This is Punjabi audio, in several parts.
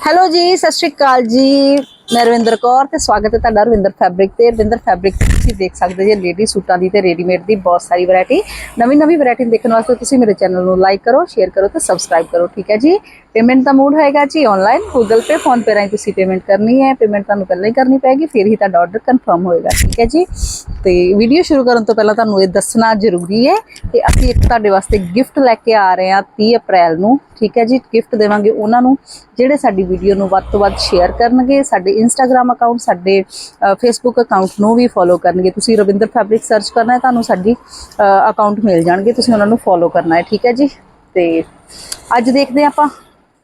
ਹੈਲੋ ਜੀ ਸਤਿ ਸ਼੍ਰੀ ਅਕਾਲ ਜੀ। ਮੈਂ ਰਵਿੰਦਰ ਕੌਰ ਤੇ ਸਵਾਗਤ ਹੈ ਤੁਹਾਡਾ ਰਵਿੰਦਰ ਫੈਬਰਿਕ ਤੇ। ਰਵਿੰਦਰ ਫੈਬਰਿਕ ਤੇ ਤੁਸੀਂ ਦੇਖ ਸਕਦੇ ਜੇ ਲੇਡੀ ਸੂਟਾਂ ਦੀ ਤੇ ਰੈਡੀਮੇਡ ਦੀ ਬਹੁਤ ਸਾਰੀ ਵੈਰਾਈਟੀ ਨਵੀਂ ਨਵੀਂ ਵੈਰਾਈਟੀ ਦੇਖਣ ਵਾਸਤੇ ਤੁਸੀਂ ਮੇਰੇ ਚੈਨਲ ਨੂੰ ਲਾਈਕ ਕਰੋ ਸ਼ੇਅਰ ਕਰੋ ਤੇ ਸਬਸਕ੍ਰਾਈਬ ਕਰੋ, ਠੀਕ ਹੈ ਜੀ? ਪੇਮੈਂਟ ਦਾ ਮੂਡ ਹੈਗਾ ਜੀ online Google Pay PhonePe ਰਾਹੀਂ ਤੁਸੀਂ ਪੇਮੈਂਟ ਕਰਨੀ ਹੈ। ਪੇਮੈਂਟ ਤੁਹਾਨੂੰ ਪਹਿਲਾਂ ਹੀ ਕਰਨੀ ਪੈਗੀ ਫਿਰ ਹੀ ਤੁਹਾਡਾ ਆਰਡਰ ਕਨਫਰਮ ਹੋਏਗਾ, ਠੀਕ ਹੈ ਜੀ? ਤੇ ਵੀਡੀਓ ਸ਼ੁਰੂ ਕਰਨ ਤੋਂ ਪਹਿਲਾਂ ਤੁਹਾਨੂੰ ਇਹ ਦੱਸਣਾ ਜ਼ਰੂਰੀ ਹੈ ਕਿ ਅਸੀਂ ਇੱਕ ਤੁਹਾਡੇ ਵਾਸਤੇ ਗਿਫਟ ਲੈ ਕੇ ਆ ਰਹੇ ਹਾਂ 30 ਅਪ੍ਰੈਲ ਨੂੰ, ਠੀਕ ਹੈ ਜੀ? ਗਿਫਟ ਦੇਵਾਂਗੇ ਉਹਨਾਂ ਨੂੰ, ਜਿਹੜੇ ਸਾਡੀ ਵੀਡੀਓ ਨੂੰ ਵੱਧ ਤੋਂ ਵੱਧ ਸ਼ੇਅਰ ਕਰਨਗੇ, ਸਾਡੇ ਇੰਸਟਾਗ੍ਰam ਅਕਾਊਂਟ ਸਾਡੇ ਫੇਸਬੁੱਕ ਅਕਾਊਂਟ ਨੂੰ ਵੀ ਫੋਲੋ ਕਰਨਗੇ। ਤੁਸੀਂ ਰਵਿੰਦਰ ਫੈਬਰਿਕ ਸਰਚ ਕਰਨਾ ਹੈ, ਤੁਹਾਨੂੰ ਸਾਡੀ ਅਕਾਊਂਟ ਮਿਲ ਜਾਣਗੇ। ਤੁਸੀਂ ਉਹਨਾਂ ਨੂੰ ਫੋਲੋ ਕਰਨਾ ਹੈ, ਠੀਕ ਹੈ ਜੀ? ਤੇ ਅੱਜ ਦੇਖਦੇ ਹਾਂ ਆਪਾਂ,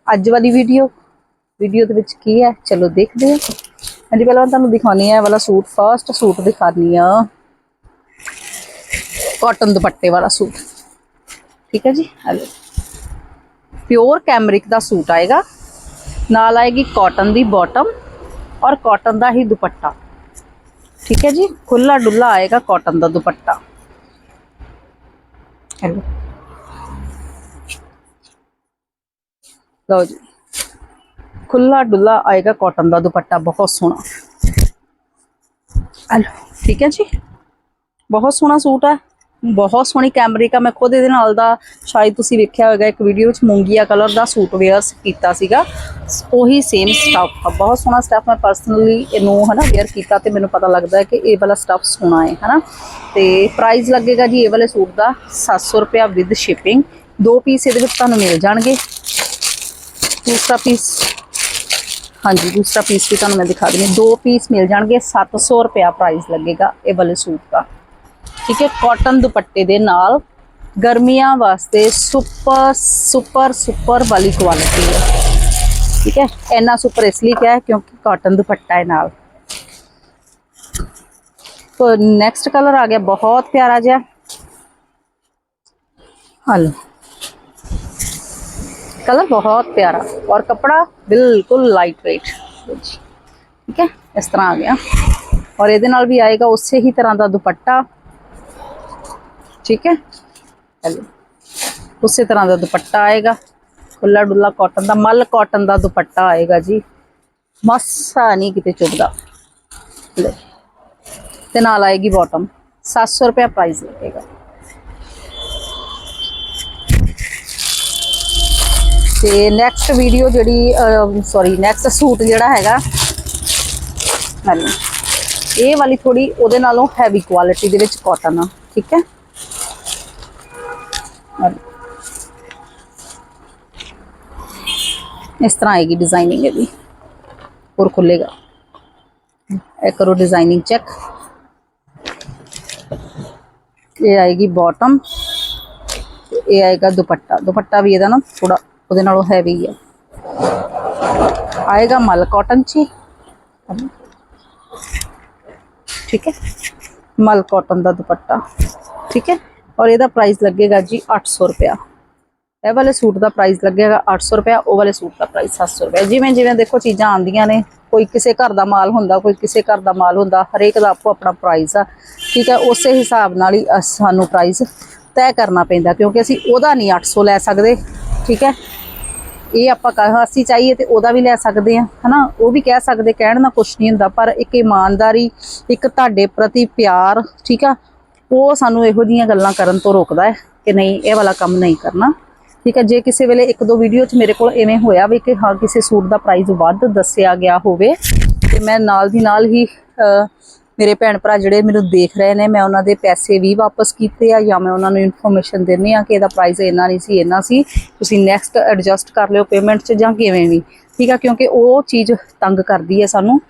ਅੱਜ ਵਾਲੀ ਵੀਡੀਓ ਵੀਡੀਓ ਦੇ ਵਿੱਚ ਕੀ ਹੈ? ਚਲੋ ਦੇਖਦੇ ਹਾਂ। ਹਾਂਜੀ, ਪਹਿਲਾਂ ਮੈਂ ਤੁਹਾਨੂੰ ਦਿਖਾਉਣੀ ਹੈ ਵਾਲਾ ਸੂਟ ਫਰਸਟ ਸੂਟ ਦਿਖਾਣੀ ਆ। ਕਾਟਨ ਦੁਪੱਟੇ ਵਾਲਾ ਸੂਟ। ਠੀਕ ਹੈ ਜੀ? ਹਲੋ। ਪਿਓਰ ਕੈਮਰਿਕ ਦਾ ਸੂਟ ਆਏਗਾ। ਨਾਲ ਆਏਗੀ ਕਾਟਨ ਦੀ ਬਾਟਮ ਔਰ ਕਾਟਨ ਦਾ ਹੀ ਦੁਪੱਟਾ ਠੀਕ ਹੈ ਜੀ ਖੁੱਲਾ ਡੁੱਲਾ ਆਏਗਾ ਕਾਟਨ ਦਾ ਦੁਪੱਟਾ ਹੈਲੋ ਲਓ ਜੀ ਖੁੱਲਾ ਡੁੱਲਾ ਆਏਗਾ ਕਾਟਨ ਦਾ ਦੁਪੱਟਾ ਬਹੁਤ ਸੋਹਣਾ ਹੈਲੋ ਠੀਕ ਹੈ ਜੀ ਬਹੁਤ ਸੋਹਣਾ ਸੂਟ ਹੈ ਬਹੁਤ ਸੋਹਣੀ ਕੈਮਰਿਕ ਆ। ਮੈਂ ਖੁਦ ਇਹਦੇ ਨਾਲ ਦਾ ਸ਼ਾਇਦ ਤੁਸੀਂ ਵੇਖਿਆ ਹੋਵੇਗਾ ਇੱਕ ਵੀਡੀਓ ਵਿੱਚ ਮੂੰਗੀਆ ਕਲਰ ਦਾ ਸੂਟ ਵੇਅਰ ਕੀਤਾ ਸੀਗਾ। ਉਹੀ ਸੇਮ ਸਟਫ ਆ। ਬਹੁਤ ਸੋਹਣਾ ਸਟਫ ਮੈਂ ਪਰਸਨਲੀ ਇਹਨੂੰ ਹਨਾ ਵੇਅਰ ਕੀਤਾ ਤੇ ਮੈਨੂੰ ਪਤਾ ਲੱਗਦਾ ਕਿ ਇਹ ਵਾਲਾ ਸਟਫ ਸੋਹਣਾ ਹੈ, ਹਨਾ। ਤੇ ਪ੍ਰਾਈਸ ਲੱਗੇਗਾ ਜੀ ਇਹ ਵਾਲੇ ਸੂਟ ਦਾ 700 ਰੁਪਿਆ ਵਿਦ ਸ਼ਿਪਿੰਗ ਦੋ ਪੀਸ ਇਹਦੇ ਵਿੱਚ ਤੁਹਾਨੂੰ ਮਿਲ ਜਾਣਗੇ। ਦੂਸਰਾ ਪੀਸ ਹਾਂਜੀ, ਦੂਸਰਾ ਪੀਸ ਵੀ ਤੁਹਾਨੂੰ ਮੈਂ ਦਿਖਾ ਦਿੰਦੀ ਦੋ ਪੀਸ ਮਿਲ ਜਾਣਗੇ 700 ਰੁਪਿਆ ਪ੍ਰਾਈਸ ਲੱਗੇਗਾ ਇਹ ਵਾਲੇ ਸੂਟ ਦਾ। ਠੀਕ ਹੈ ਕਾਟਨ ਦੁਪੱਟੇ ਦੇ ਨਾਲ ਗਰਮੀਆਂ ਵਾਸਤੇ ਸੁਪਰ ਸੁਪਰ ਸੁਪਰ ਵਾਲੀ ਕੁਆਲਿਟੀ ਹੈ ਠੀਕ ਹੈ ਇੰਨਾ ਸੁਪਰ ਇਸ ਲਈ ਕਿਹਾ ਹੈ ਕਿਉਂਕਿ ਕਾਟਨ ਦੁਪੱਟਾ ਹੈ ਨਾਲ ਤੋ ਨੈਕਸਟ ਕਲਰ ਆ ਗਿਆ ਬਹੁਤ ਪਿਆਰਾ ਜਿਹਾ ਹਲੋ कलर बहुत प्यारा और कपड़ा बिल्कुल लाइट वेट ठीक है इस तरह आ गया और ਇਹਦੇ ਨਾਲ ਵੀ ਆਏਗਾ ਉਸੇ ਹੀ ਤਰ੍ਹਾਂ ਦਾ ਦੁਪੱਟਾ ਠੀਕ ਹੈ? ਹੈਲੋ ਉਸੇ ਤਰ੍ਹਾਂ ਦਾ ਦੁਪੱਟਾ ਆਏਗਾ। ਖੁੱਲਾ ਡੁੱਲਾ ਕਾਟਨ ਦਾ, ਮਲ ਕਾਟਨ ਦਾ ਦੁਪੱਟਾ ਆਏਗਾ ਜੀ। ਮਸਾ ਨਹੀਂ ਕਿਤੇ ਚੁੱਭਦਾ। ਲਓ। ਤੇ ਨਾਲ ਆਏਗੀ ਬਾਟਮ 700 ਰੁਪਏ ਪ੍ਰਾਈਸ ਲੱਗੇਗਾ। ਤੇ ਨੈਕਸਟ ਵੀਡੀਓ ਜਿਹੜੀ ਸੌਰੀ ਨੈਕਸਟ ਸੂਟ ਜਿਹੜਾ ਹੈਗਾ, ਹਾਂਜੀ। ਇਹ ਵਾਲੀ ਥੋੜੀ ਉਹਦੇ ਨਾਲੋਂ ਹੈਵੀ ਕੁਆਲਿਟੀ ਦੇ ਵਿੱਚ ਕਾਟਨ ਆ, ਠੀਕ ਹੈ? ਹਾਂਜੀ। ਇਸ ਤਰ੍ਹਾਂ ਆਏਗੀ ਡਿਜ਼ਾਈਨਿੰਗ ਇਹਦੀ ਹੋਰ ਖੁੱਲੇਗਾ ਇਹ ਕਰੋ ਡਿਜ਼ਾਈਨਿੰਗ ਚੈੱਕ ਇਹ ਆਏਗੀ ਬਾਟਮ ਇਹ ਆਏਗਾ ਦੁਪੱਟਾ ਦੁਪੱਟਾ ਵੀ ਇਹਦਾ ਨਾ ਥੋੜਾ ਉਹਦੇ ਨਾਲੋਂ ਹੈਵੀ ਹੈ ਆਏਗਾ ਮਲ ਕਾਟਨ ਚ ਹੀ। ਠੀਕ ਹੈ ਮਲ ਕਾਟਨ ਦਾ ਦੁਪੱਟਾ ਠੀਕ ਹੈ ਔਰ ਇਹਦਾ ਪ੍ਰਾਈਸ ਲੱਗੇਗਾ ਜੀ 800 ਰੁਪਿਆ ਇਹ ਵਾਲੇ ਸੂਟ ਦਾ ਪ੍ਰਾਈਸ ਲੱਗੇਗਾ 800 ਰੁਪਿਆ ਉਹ ਵਾਲੇ ਸੂਟ ਦਾ ਪ੍ਰਾਈਸ 700 ਰੁਪਿਆ ਜਿਵੇਂ ਜਿਵੇਂ ਦੇਖੋ ਚੀਜ਼ਾਂ ਆਉਂਦੀਆਂ ਨੇ, ਕੋਈ ਕਿਸੇ ਘਰ ਦਾ ਮਾਲ ਹੁੰਦਾ, ਕੋਈ ਕਿਸੇ ਘਰ ਦਾ ਮਾਲ ਹੁੰਦਾ, ਹਰੇਕ ਦਾ ਆਪੋ ਆਪਣਾ ਪ੍ਰਾਈਸ ਆ। ਠੀਕ ਹੈ, ਉਸੇ ਹਿਸਾਬ ਨਾਲ ਹੀ ਅਸ- ਸਾਨੂੰ ਪ੍ਰਾਈਸ ਤੈਅ ਕਰਨਾ ਪੈਂਦਾ, ਕਿਉਂਕਿ ਅਸੀਂ ਉਹਦਾ ਨਹੀਂ 800 ਲੈ ਸਕਦੇ। ਠੀਕ ਹੈ, ਇਹ ਆਪਾਂ ਕਹਾਂ ਅਸੀਂ ਚਾਹੀਏ ਤੇ ਉਹਦਾ ਵੀ ਲੈ ਸਕਦੇ ਆ ਹਨਾ? ਉਹ ਵੀ ਕਹਿ ਸਕਦੇ, ਕਹਿਣ ਨਾਲ ਕੁਝ ਨਹੀਂ ਹੁੰਦਾ, ਪਰ ਇੱਕ ਇਮਾਨਦਾਰੀ, ਇੱਕ ਤੁਹਾਡੇ ਪ੍ਰਤੀ ਪਿਆਰ, ਠੀਕ ਆ? ਉਹ ਸਾਨੂੰ ਇਹੋ ਜੀਆਂ ਗੱਲਾਂ ਕਰਨ ਤੋਂ ਰੋਕਦਾ ਹੈ ਕਿ ਨਹੀਂ, ਇਹ ਵਾਲਾ ਕੰਮ ਨਹੀਂ ਕਰਨਾ। ਠੀਕ ਹੈ, ਜੇ ਕਿਸੇ ਵੇਲੇ ਇੱਕ ਦੋ ਵੀਡੀਓ 'ਚ ਮੇਰੇ ਕੋਲ ਐਵੇਂ ਹੋਇਆ ਵੀ ਕਿ ਹਾਂ, ਕਿਸੇ ਸੂਟ ਦਾ ਪ੍ਰਾਈਸ ਵੱਧ ਦੱਸਿਆ ਗਿਆ ਹੋਵੇ, ਤੇ ਮੈਂ ਨਾਲ ਦੀ ਨਾਲ ਹੀ ਮੇਰੇ ਭੈਣ ਭਰਾ ਜਿਹੜੇ ਮੈਨੂੰ ਦੇਖ ਰਹੇ ਨੇ, ਮੈਂ ਉਹਨਾਂ ਦੇ ਪੈਸੇ ਵੀ ਵਾਪਸ ਕੀਤੇ ਆ ਜਾਂ ਮੈਂ ਉਹਨਾਂ ਨੂੰ ਇਨਫੋਰਮੇਸ਼ਨ ਦਿੰਨੀ ਆ ਕਿ ਇਹਦਾ ਪ੍ਰਾਈਸ ਇੰਨਾ ਨਹੀਂ ਸੀ, ਇੰਨਾ ਸੀ, ਤੁਸੀਂ ਨੈਕਸਟ ਐਡਜਸਟ ਕਰ ਲਿਓ ਪੇਮੈਂਟ 'ਚ ਜਾਂ ਕਿਵੇਂ ਵੀ। ਠੀਕ ਆ ਕਿਉਂਕਿ ਉਹ ਚੀਜ਼ ਤੰਗ ਕਰਦੀ ਹੈ ਸਾਨੂੰ।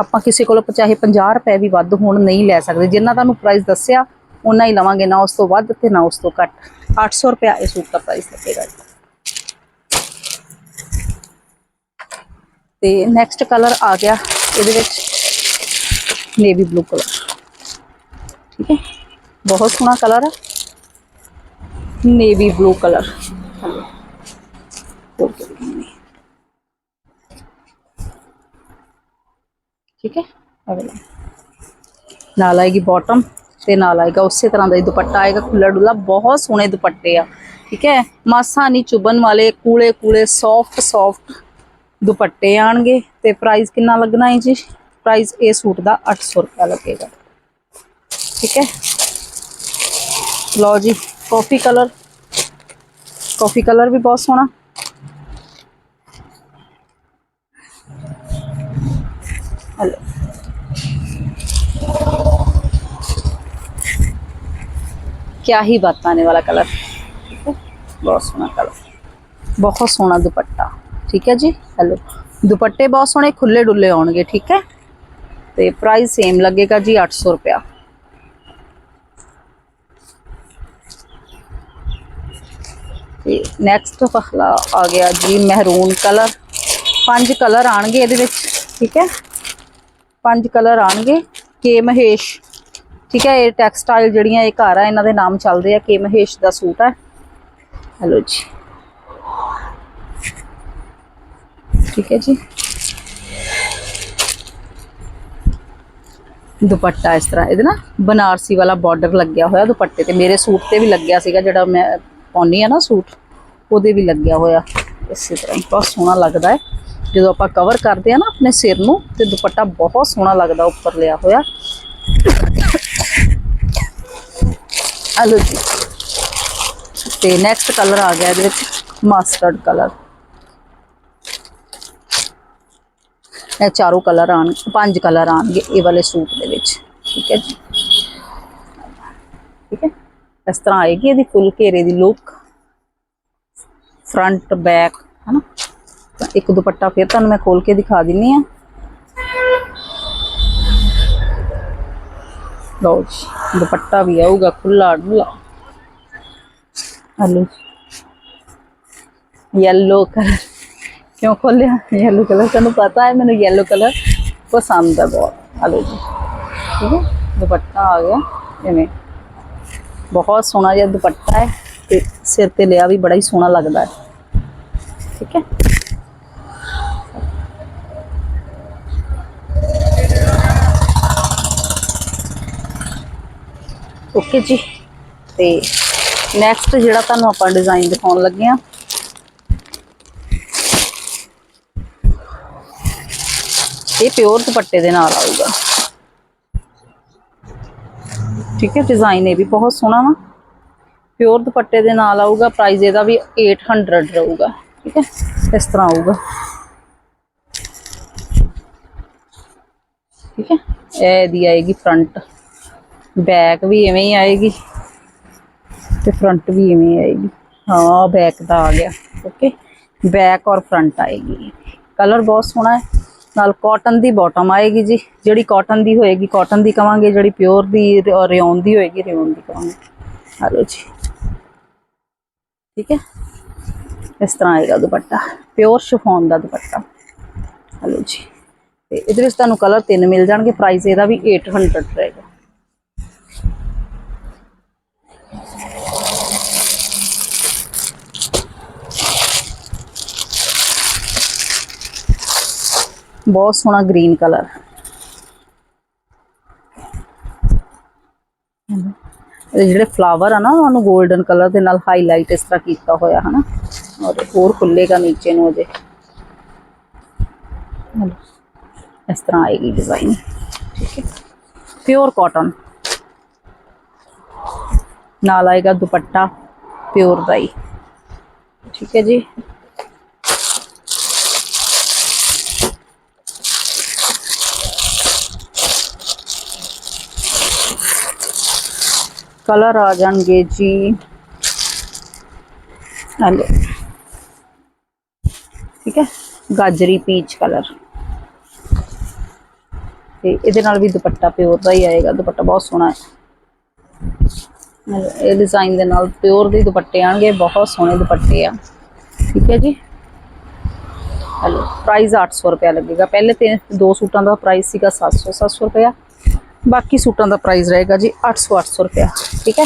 ਆਪਾਂ ਕਿਸੇ ਕੋਲੋਂ ਚਾਹੇ 50 ਰੁਪਏ ਵੀ ਵੱਧ ਹੋਣ ਨਹੀਂ ਲੈ ਸਕਦੇ। ਜਿੰਨਾ ਤੁਹਾਨੂੰ ਪ੍ਰਾਈਸ ਦੱਸਿਆ ਉਹਨਾਂ ਹੀ ਲਵਾਂਗੇ। ਨਾ ਉਸ ਤੋਂ ਵੱਧ ਤੇ ਨਾ ਉਸ ਤੋਂ ਘੱਟ। 800 ਰੁਪਏ ਇਹ ਸੂਟ ਦਾ ਪ੍ਰਾਈਸ ਲੱਗੇਗਾ ਜੀ। ਤੇ ਨੈਕਸਟ ਕਲਰ ਆ ਗਿਆ ਇਹਦੇ ਵਿੱਚ ਨੇਵੀ ਬਲੂ ਕਲਰ ਠੀਕ ਹੈ? ਬਹੁਤ ਸੋਹਣਾ ਕਲਰ ਹੈ ਨੇਵੀ ਬਲੂ ਕਲਰ ਠੀਕ ਹੈ ਅਗਲਾ ਨਾਲ ਆਏਗੀ ਬਾਟਮ ਤੇ ਨਾਲ ਆਏਗਾ ਉਸੇ ਤਰ੍ਹਾਂ ਦਾ ਹੀ ਦੁਪੱਟਾ। ਆਏਗਾ ਖੁੱਲਾ ਡੁੱਲਾ ਬਹੁਤ ਸੋਹਣੇ ਦੁਪੱਟੇ ਆ, ਠੀਕ ਹੈ? ਮਾਸਾ ਨਹੀਂ, ਚੁਬਨ ਵਾਲੇ ਕੂਲੇ ਕੂਲੇ ਸੌਫਟ ਸੌਫਟ ਦੁਪੱਟੇ ਆਣਗੇ। ਤੇ ਪ੍ਰਾਈਸ ਕਿੰਨਾ ਲੱਗਣਾ ਹੈ ਜੀ? ਪ੍ਰਾਈਸ ਇਹ ਸੂਟ ਦਾ 800 ਰੁਪਏ ਲੱਗੇਗਾ। ਠੀਕ ਹੈ? ਲਓ ਜੀ ਕਾਫੀ ਕਲਰ ਕਾਫੀ ਕਲਰ ਵੀ ਬਹੁਤ ਸੋਹਣਾ। ਹਲੋ। क्या ही बात आने वाला कलर ठीक है बहुत सोहना कलर बहुत सोहना दुपट्टा ठीक है जी हेलो ਦੁਪੱਟੇ ਬਹੁਤ ਸੋਹਣੇ ਖੁੱਲੇ ਡੁੱਲੇ ਆਉਣਗੇ ਠੀਕ ਹੈ ਤੇ ਪ੍ਰਾਈਸ ਸੇਮ ਲੱਗੇਗਾ ਜੀ 800 ਰੁਪਿਆ ਤੇ ਨੈਕਸਟ ਪਖਲਾ ਆ ਗਿਆ ਜੀ ਮਹਿਰੂਨ ਕਲਰ ਪੰਜ ਕਲਰ ਆਣਗੇ ਇਹਦੇ ਵਿੱਚ ਠੀਕ ਹੈ ਪੰਜ ਕਲਰ ਆਣਗੇ ਕੇ ਮਹੇਸ਼ ਠੀਕ ਹੈ, ਇਹ ਟੈਕਸਟਾਈਲ ਜਿਹੜੀਆਂ ਇਹ ਘਰ ਆ, ਇਹਨਾਂ ਦੇ ਨਾਮ ਚੱਲਦੇ ਆ, ਕੇ ਮਹੇਸ਼ ਦਾ ਸੂਟ ਹੈ ਹੈਲੋ ਜੀ। ਠੀਕ ਹੈ ਜੀ। ਦੁਪੱਟਾ ਇਸ ਤਰ੍ਹਾਂ, ਇਹਦੇ ਨਾ ਬਨਾਰਸੀ ਵਾਲਾ ਬਾਰਡਰ ਲੱਗਿਆ ਹੋਇਆ ਦੁਪੱਟੇ ਤੇ। ਮੇਰੇ ਸੂਟ ਤੇ ਵੀ ਲੱਗਿਆ ਸੀਗਾ, ਜਿਹੜਾ ਮੈਂ ਪਾਉਣੀ ਆ ਨਾ ਸੂਟ, ਉਹਦੇ ਵੀ ਲੱਗਿਆ ਹੋਇਆ। ਇਸੇ ਤਰ੍ਹਾਂ ਬਹੁਤ ਸੋਹਣਾ ਲੱਗਦਾ ਹੈ। ਜਦੋਂ ਆਪਾਂ ਕਵਰ ਕਰਦੇ ਆ ਨਾ ਆਪਣੇ ਸਿਰ ਨੂੰ, ਤੇ ਦੁਪੱਟਾ ਬਹੁਤ ਸੋਹਣਾ ਲੱਗਦਾ, ਉੱਪਰ ਲਿਆ ਹੋਇਆ। ਹਲੋ ਜੀ। ਤੇ ਨੈਕਸਟ ਕਲਰ ਆ ਗਿਆ ਇਹਦੇ ਵਿੱਚ ਮਸਟਰਡ ਕਲਰ ਇਹ ਚਾਰੋਂ ਕਲਰ ਆਣ, ਪੰਜ ਕਲਰ ਆਣਗੇ ਇਹ ਵਾਲੇ ਸੂਟ ਦੇ ਵਿੱਚ। ਠੀਕ ਹੈ ਜੀ। ਠੀਕ ਹੈ। ਇਸ ਤਰ੍ਹਾਂ ਆਏਗੀ ਇਹਦੀ ਫੁੱਲ ਘੇਰੇ ਦੀ ਲੁੱਕ ਫਰੰਟ ਬੈਕ ਹਨਾ। ਤਾਂ ਇੱਕ ਦੁਪੱਟਾ ਫਿਰ ਤੁਹਾਨੂੰ ਮੈਂ ਖੋਲ ਕੇ ਦਿਖਾ ਦਿੰਨੀ ਆ। ਲਓ ਜੀ, ਦੁਪੱਟਾ ਵੀ ਆਊਗਾ ਖੁੱਲਾ ਡੁੱਲਾ ਹਲੋ ਯੈਲੋ ਕਲਰ ਕਿਉਂ ਖੋਲਿਆ? ਯੈਲੋ ਕਲਰ ਤੁਹਾਨੂੰ ਪਤਾ ਹੈ, ਮੈਨੂੰ ਯੈਲੋ ਕਲਰ ਪਸੰਦ ਹੈ ਬਹੁਤ। ਹਲੋ ਜੀ। ਠੀਕ ਹੈ, ਦੁਪੱਟਾ ਆ ਗਿਆ। ਜਿਵੇਂ ਬਹੁਤ ਸੋਹਣਾ ਜਿਹਾ ਦੁਪੱਟਾ ਹੈ ਤੇ ਸਿਰ ਤੇ ਲਿਆ ਵੀ ਬੜਾ ਹੀ ਸੋਹਣਾ ਲੱਗਦਾ ਹੈ। ਠੀਕ ਹੈ। ਓਕੇ ਜੀ। ਤੇ ਨੈਕਸਟ ਜਿਹੜਾ ਤੁਹਾਨੂੰ ਆਪਾਂ ਡਿਜ਼ਾਈਨ ਦਿਖਾਉਣ ਲੱਗੇ ਆ ਇਹ ਪਿਓਰ ਦੁਪੱਟੇ ਦੇ ਨਾਲ ਆਊਗਾ। ਠੀਕ ਹੈ ਡਿਜ਼ਾਈਨ ਇਹ ਵੀ ਬਹੁਤ ਸੋਹਣਾ ਵਾ। ਪਿਓਰ ਦੁਪੱਟੇ ਦੇ ਨਾਲ ਆਊਗਾ ਪ੍ਰਾਈਸ ਇਹਦਾ ਵੀ 800 ਰਹੂਗਾ। ਠੀਕ ਹੈ, ਇਸ ਤਰ੍ਹਾਂ ਆਊਗਾ। ਠੀਕ ਹੈ, ਇਹ ਦੀ ਆਏਗੀ ਫਰੰਟ ਬੈਕ ਵੀ ਐਵੇਂ ਹੀ ਆਏਗੀ ਤੇ ਫਰੰਟ ਵੀ ਐਵੇਂ ਹੀ ਆਏਗੀ। ਹਾਂ ਬੈਕ ਦਾ ਆ ਗਿਆ। ਓਕੇ ਬੈਕ ਔਰ ਫਰੰਟ ਆਏਗੀ। ਕਲਰ ਬਹੁਤ ਸੋਹਣਾ ਹੈ। ਨਾਲ ਕਾਟਨ ਦੀ ਬਾਟਮ ਆਏਗੀ ਜੀ। ਜਿਹੜੀ ਕਾਟਨ ਦੀ ਹੋਏਗੀ ਕਾਟਨ ਦੀ ਕਵਾਂਗੇ। ਜਿਹੜੀ ਪਿਓਰ ਦੀ ਰਿਓਨ ਦੀ ਹੋਏਗੀ ਰਿਓਨ ਦੀ ਕਵਾਂਗੇ। ਹਲੋ ਜੀ। ਠੀਕ ਹੈ? ਇਸ ਤਰ੍ਹਾਂ ਆਏਗਾ ਦੁਪੱਟਾ। ਪਿਓਰ ਸ਼ਿਫੋਨ ਦਾ ਦੁਪੱਟਾ। ਹਲੋ ਜੀ। ਤੇ ਇਹਦੇ ਵਿੱਚ ਤੁਹਾਨੂੰ ਕਲਰ ਤਿੰਨ ਮਿਲ ਜਾਣਗੇ। ਪ੍ਰਾਈਸ ਇਹਦਾ ਵੀ 800 ਰਹੇਗਾ। ਬਹੁਤ ਸੋਹਣਾ ਗ੍ਰੀਨ ਕਲਰ ਇਹ ਜਿਹੜੇ ਫਲਾਵਰ ਆ ਨਾ ਉਹਨੂੰ 골ਡਨ ਕਲਰ ਦੇ ਨਾਲ ਹਾਈਲਾਈਟ ਇਸ ਤਰ੍ਹਾਂ ਕੀਤਾ ਹੋਇਆ ਹਨਾ ਔਰ ਹੋਰ ਖੁੱਲੇਗਾ ਨੀਚੇ ਨੂੰ ਅਜੇ ਹਲੋ। ਇਸ ਤਰ੍ਹਾਂ ਆਏਗੀ ਡਿਜ਼ਾਈਨ ਠੀਕ ਹੈ ਪਿਓਰ ਕਾਟਨ ਨਾਲ ਆਏਗਾ ਦੁਪੱਟਾ ਪਿਓਰ ਦਾ ਹੀ ਠੀਕ ਹੈ ਜੀ ਕਲਰ ਆ ਜਾਣਗੇ ਜੀ ਹਲੋ ਠੀਕ ਹੈ ਗਾਜਰੀ ਪੀਚ ਕਲਰ ਤੇ ਇਹਦੇ ਨਾਲ ਵੀ ਦੁਪੱਟਾ ਪਿਓਰ ਦਾ ਹੀ ਆਏਗਾ ਦੁਪੱਟਾ ਬਹੁਤ ਸੋਹਣਾ ਹੈ ਹਲੋ, ਇਹ ਡਿਜ਼ਾਈਨ ਦੇ ਨਾਲ ਪਿਓਰ ਦੇ ਦੁਪੱਟੇ ਆਣਗੇ ਬਹੁਤ ਸੋਹਣੇ ਦੁਪੱਟੇ ਆ ਠੀਕ ਹੈ ਜੀ ਹਲੋ ਪ੍ਰਾਈਸ 800 ਰੁਪਏ ਲੱਗੇਗਾ ਪਹਿਲੇ ਤੇ ਦੋ ਸੂਟਾਂ ਦਾ ਪ੍ਰਾਈਸ ਸੀਗਾ 700 700 ਰੁਪਏ ਬਾਕੀ ਸੂਟਾਂ ਦਾ ਪ੍ਰਾਈਸ ਰਹੇਗਾ ਜੀ 800 800 ਰੁਪਏ ਠੀਕ ਹੈ?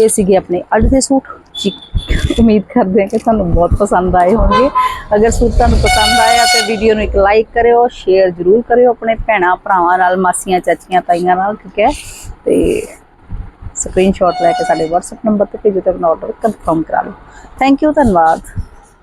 ਇਹ ਸੀਗੇ ਆਪਣੇ ਅੱਜ ਦੇ ਸੂਟ। ਜੀ, ਉਮੀਦ ਕਰਦੇ ਹਾਂ ਕਿ ਤੁਹਾਨੂੰ ਬਹੁਤ ਪਸੰਦ ਆਏ ਹੋਣਗੇ। ਅਗਰ ਸੂਟ ਤੁਹਾਨੂੰ ਪਸੰਦ ਆਇਆ ਤਾਂ ਵੀਡੀਓ ਨੂੰ ਇੱਕ ਲਾਈਕ ਕਰਿਓ ਸ਼ੇਅਰ ਜ਼ਰੂਰ ਕਰਿਓ ਆਪਣੇ ਭੈਣਾਂ, ਭਰਾਵਾਂ ਨਾਲ, ਮਾਸੀਆਂ, ਚਾਚੀਆਂ, ਤਾਈਆਂ ਨਾਲ, ਠੀਕ ਹੈ? ਤੇ ਸਕਰੀਨਸ਼ਾਟ ਲੈ ਕੇ ਸਾਡੇ WhatsApp ਨੰਬਰ ਤੇ ਭੇਜੋ ਤੇ ਆਪਣਾ ਆਰਡਰ ਕਨਫਰਮ ਕਰਾ ਲਓ। ਥੈਂਕ ਯੂ ਧੰਨਵਾਦ।